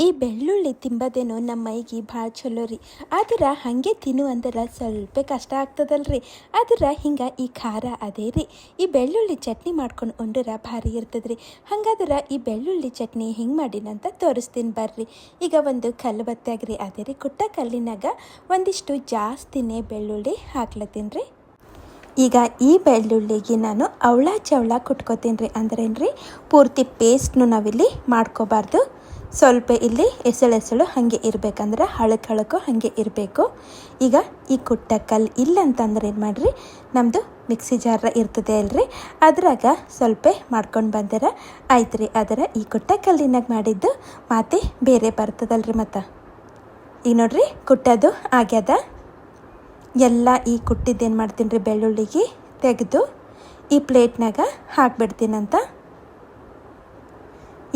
ಈ ಬೆಳ್ಳುಳ್ಳಿ ತಿಂಬದೇನೋ ನಮ್ಮ ಮೈಗೆ ಭಾಳ ಚಲೋ ರೀ. ಆದ್ರೆ ಹಾಗೆ ತಿನ್ನು ಅಂದ್ರೆ ಸ್ವಲ್ಪ ಕಷ್ಟ ಆಗ್ತದಲ್ರಿ. ಆದ್ರೆ ಹಿಂಗೆ ಈ ಖಾರ ಅದೇ ರೀ. ಈ ಬೆಳ್ಳುಳ್ಳಿ ಚಟ್ನಿ ಮಾಡ್ಕೊಂಡು ಉಂಡ್ರೆ ಭಾರಿ ಇರ್ತದ್ರಿ. ಹಂಗಾದ್ರೆ ಈ ಬೆಳ್ಳುಳ್ಳಿ ಚಟ್ನಿ ಹೆಂಗೆ ಮಾಡಿನಂತ ತೋರಿಸ್ತೀನಿ ಬರ್ರಿ. ಈಗ ಒಂದು ಕಲ್ಲು ಬತ್ತಾಗ್ರಿ. ಅದೇ ರೀ ಕುಟ್ಟ ಕಲ್ಲಿನಾಗ ಒಂದಿಷ್ಟು ಜಾಸ್ತಿನೇ ಬೆಳ್ಳುಳ್ಳಿ ಹಾಕ್ಲತ್ತೀನಿ ರೀ. ಈಗ ಈ ಬೆಳ್ಳುಳ್ಳಿಗೆ ನಾನು ಅವಳ ಚವಳ ಕುಟ್ಕೋತೀನಿ ರೀ ಅಂದ್ರೇನು ಪೂರ್ತಿ ಪೇಸ್ಟ್ನು ನಾವಿಲ್ಲಿ ಮಾಡ್ಕೋಬಾರ್ದು. ಸ್ವಲ್ಪ ಇಲ್ಲಿ ಎಸಳು ಎಸಳು ಹಾಗೆ ಇರಬೇಕಂದ್ರೆ ಹಳಕ್ಕೆ ಹಳಕು ಹಾಗೆ ಇರಬೇಕು. ಈಗ ಈ ಕುಟ್ಟ ಕಲ್ಲು ಇಲ್ಲ ಅಂತಂದ್ರೆ ಏನು ಮಾಡಿರಿ? ನಮ್ಮದು ಮಿಕ್ಸಿ ಜಾರ ಇರ್ತದೆ ಅಲ್ರಿ. ಅದ್ರಾಗ ಸ್ವಲ್ಪ ಮಾಡ್ಕೊಂಡು ಬಂದಿರ ಆಯ್ತು ರೀ ಅದರ ಈ ಕುಟ್ಟ ಕಲ್ಲಿನಾಗ ಮಾಡಿದ್ದು ಮಾತೆ ಬೇರೆ ಬರ್ತದಲ್ರಿ ಮತ್ತು. ಈಗ ನೋಡ್ರಿ ಕುಟ್ಟದು ಆಗ್ಯದ. ಎಲ್ಲ ಈ ಕುಟ್ಟಿದ್ದೇನು ಮಾಡ್ತೀನಿ ರೀ ಬೆಳ್ಳುಳ್ಳಿಗೆ ತೆಗೆದು ಈ ಪ್ಲೇಟ್ನಾಗ ಹಾಕ್ಬಿಡ್ತೀನಂತ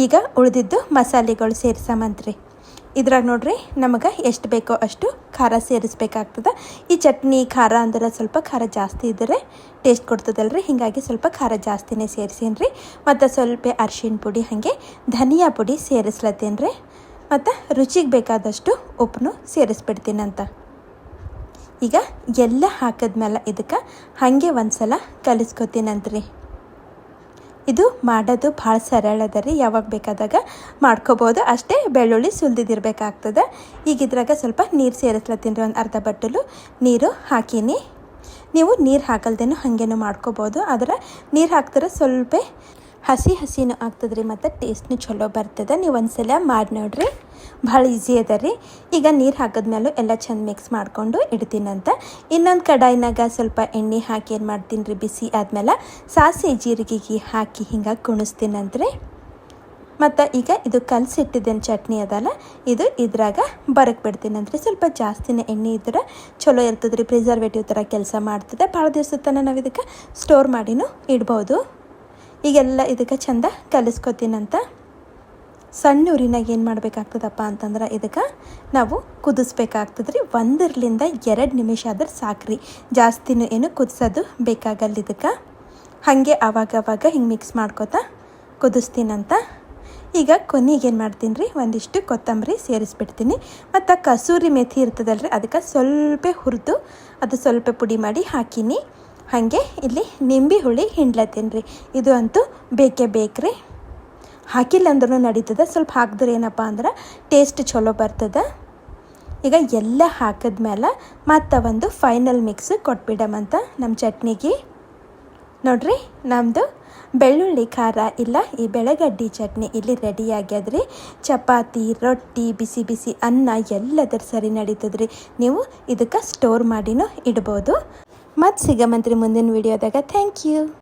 ಈಗ ಉಳಿದಿದ್ದು ಮಸಾಲೆಗಳು ಸೇರಿಸಮಂತ್ರಿ. ಇದ್ರಾಗ ನೋಡ್ರಿ ನಮಗೆ ಎಷ್ಟು ಬೇಕೋ ಅಷ್ಟು ಖಾರ ಸೇರಿಸ್ಬೇಕಾಗ್ತದೆ. ಈ ಚಟ್ನಿ ಖಾರ ಅಂದ್ರೆ ಸ್ವಲ್ಪ ಖಾರ ಜಾಸ್ತಿ ಇದ್ದರೆ ಟೇಸ್ಟ್ ಕೊಡ್ತದಲ್ರಿ, ಹೀಗಾಗಿ ಸ್ವಲ್ಪ ಖಾರ ಜಾಸ್ತಿನೇ ಸೇರಿಸೀನಿ ರೀ ಮತ್ತು ಸ್ವಲ್ಪ ಅರ್ಶಿಣ ಪುಡಿ ಹಾಗೆ ಧನಿಯಾ ಪುಡಿ ಸೇರಿಸ್ಲತ್ತೀನಿ ರೀ ಮತ್ತು ರುಚಿಗೆ ಬೇಕಾದಷ್ಟು ಉಪ್ಪನ್ನು ಸೇರಿಸ್ಬಿಡ್ತೀನಂತ. ಈಗ ಎಲ್ಲ ಹಾಕಿದ್ಮೇಲೆ ಇದಕ್ಕೆ ಹಾಗೆ ಒಂದು ಸಲ ಕಲಿಸ್ಕೊತೀನಂತ್ರಿ ಇದು ಮಾಡೋದು ಭಾಳ ಸರಳ ಅದ ರೀ, ಯಾವಾಗ ಬೇಕಾದಾಗ ಮಾಡ್ಕೋಬೋದು. ಅಷ್ಟೇ ಬೆಳ್ಳುಳ್ಳಿ ಸುಲ್ದಿದ್ದಿರಬೇಕಾಗ್ತದೆ ಈಗ ಇದ್ರಾಗ ಸ್ವಲ್ಪ ನೀರು ಸೇರಿಸ್ಲತ್ತೀನಿ ಒಂದು ಅರ್ಧ ಬಟ್ಟಲು ನೀರು ಹಾಕೀನಿ. ನೀವು ನೀರು ಹಾಕಲ್ದೇನು ಹಾಗೇನು ಮಾಡ್ಕೋಬೋದು. ಆದರೆ ನೀರು ಹಾಕ್ತಾರೆ ಸ್ವಲ್ಪ ಹಸಿ ಹಸಿನೂ ಆಗ್ತದೆ ರೀ ಮತ್ತು ಟೇಸ್ಟ್ನು ಚಲೋ ಬರ್ತದೆ. ನೀವು ಒಂದ್ಸಲ ಮಾಡಿ ನೋಡ್ರಿ. ಭಾಳ ಈಸಿ ಅದ ರೀ. ಈಗ ನೀರು ಹಾಕಿದ್ಮೇಲೂ ಎಲ್ಲ ಚೆಂದ ಮಿಕ್ಸ್ ಮಾಡಿಕೊಂಡು ಇಡ್ತೀನಂತ. ಇನ್ನೊಂದು ಕಡಾಯಿನಾಗ ಸ್ವಲ್ಪ ಎಣ್ಣೆ ಹಾಕಿ ಏನು ಮಾಡ್ತೀನಿ ರೀ ಬಿಸಿ ಆದಮೇಲೆ ಸಾಸಿ ಜೀರಿಗೆಗೆ ಹಾಕಿ ಹಿಂಗೆ ಕುಣಿಸ್ತೀನಂತ್ರಿ. ಮತ್ತು ಈಗ ಇದು ಕಲಸಿಟ್ಟಿದ್ದೇನೆ ಚಟ್ನಿ ಅದಲ್ಲ, ಇದು ಇದ್ರಾಗ ಬರಕ್ಕೆ ಬಿಡ್ತೀನಂದ್ರೆ ಸ್ವಲ್ಪ ಜಾಸ್ತಿನೇ ಎಣ್ಣೆ ಇದ್ರೆ ಚಲೋ ಇರ್ತದ್ರಿ ಪ್ರಿಸರ್ವೇಟಿವ್ ಥರ ಕೆಲಸ ಮಾಡ್ತದೆ. ಭಾಳ ದಿವಸ ತನಕ ನಾವು ಇದಕ್ಕೆ ಸ್ಟೋರ್ ಮಾಡಿನೂ ಇಡ್ಬೋದು. ಈಗೆಲ್ಲ ಇದಕ್ಕೆ ಚಂದ ಕಲಿಸ್ಕೊತೀನಂತ. ಸಣ್ಣ ಊರಿನಾಗ ಏನು ಮಾಡಬೇಕಾಗ್ತದಪ್ಪ ಅಂತಂದ್ರೆ ಇದಕ್ಕೆ ನಾವು ಕುದಿಸ್ಬೇಕಾಗ್ತದೆ ರೀ ಒಂದರ್ಲಿಂದ ಎರಡು ನಿಮಿಷ ಆದ್ರೆ ಸಾಕ್ರಿ. ಜಾಸ್ತಿನೂ ಏನು ಕುದಿಸೋದು ಬೇಕಾಗಲ್ಲ ಇದಕ್ಕೆ. ಹಾಗೆ ಆವಾಗವಾಗ ಹಿಂಗೆ ಮಿಕ್ಸ್ ಮಾಡ್ಕೋತಾ ಕುದಿಸ್ತೀನಂತ. ಈಗ ಕೊನೆಗೆ ಏನು ಮಾಡ್ತೀನಿ ರೀ ಒಂದಿಷ್ಟು ಕೊತ್ತಂಬರಿ ಸೇರಿಸ್ಬಿಡ್ತೀನಿ. ಮತ್ತು ಕಸೂರಿ ಮೆಥಿ ಇರ್ತದಲ್ರಿ, ಅದಕ್ಕೆ ಸ್ವಲ್ಪ ಹುರಿದು ಅದು ಸ್ವಲ್ಪ ಪುಡಿ ಮಾಡಿ ಹಾಕೀನಿ. ಹಾಗೆ ಇಲ್ಲಿ ನಿಂಬೆ ಹುಳಿ ಹಿಂಡ್ಲತ್ತೀನಿ ರೀ ಇದು ಅಂತೂ ಬೇಕೇ ಬೇಕ್ರಿ. ಹಾಕಿಲ್ಲ ಅಂದ್ರೂ ನಡೀತದೆ. ಸ್ವಲ್ಪ ಹಾಕಿದ್ರೆ ಏನಪ್ಪ ಅಂದ್ರೆ ಟೇಸ್ಟ್ ಚಲೋ ಬರ್ತದೆ. ಈಗ ಎಲ್ಲ ಹಾಕಿದ್ಮೇಲೆ ಮತ್ತೆ ಒಂದು ಫೈನಲ್ ಮಿಕ್ಸ್ ಕೊಟ್ಬಿಡಮಂತ ನಮ್ಮ ಚಟ್ನಿಗೆ. ನೋಡ್ರಿ ನಮ್ಮದು ಬೆಳ್ಳುಳ್ಳಿ ಖಾರ ಇಲ್ಲ, ಈ ಬೆಳಗಡ್ಡಿ ಚಟ್ನಿ ಇಲ್ಲಿ ರೆಡಿ ಆಗ್ಯದ್ರಿ. ಚಪಾತಿ, ರೊಟ್ಟಿ, ಬಿಸಿ ಬಿಸಿ ಅನ್ನ ಎಲ್ಲದರ ಸರಿ ನಡೀತದ್ರಿ. ನೀವು ಇದಕ್ಕೆ ಸ್ಟೋರ್ ಮಾಡಿನೂ ಇಡ್ಬೋದು. ಮತ್ತು ಸಿಗಮಂತ್ರಿ ಮುಂದಿನ ವಿಡಿಯೋದಾಗ ಥ್ಯಾಂಕ್ ಯು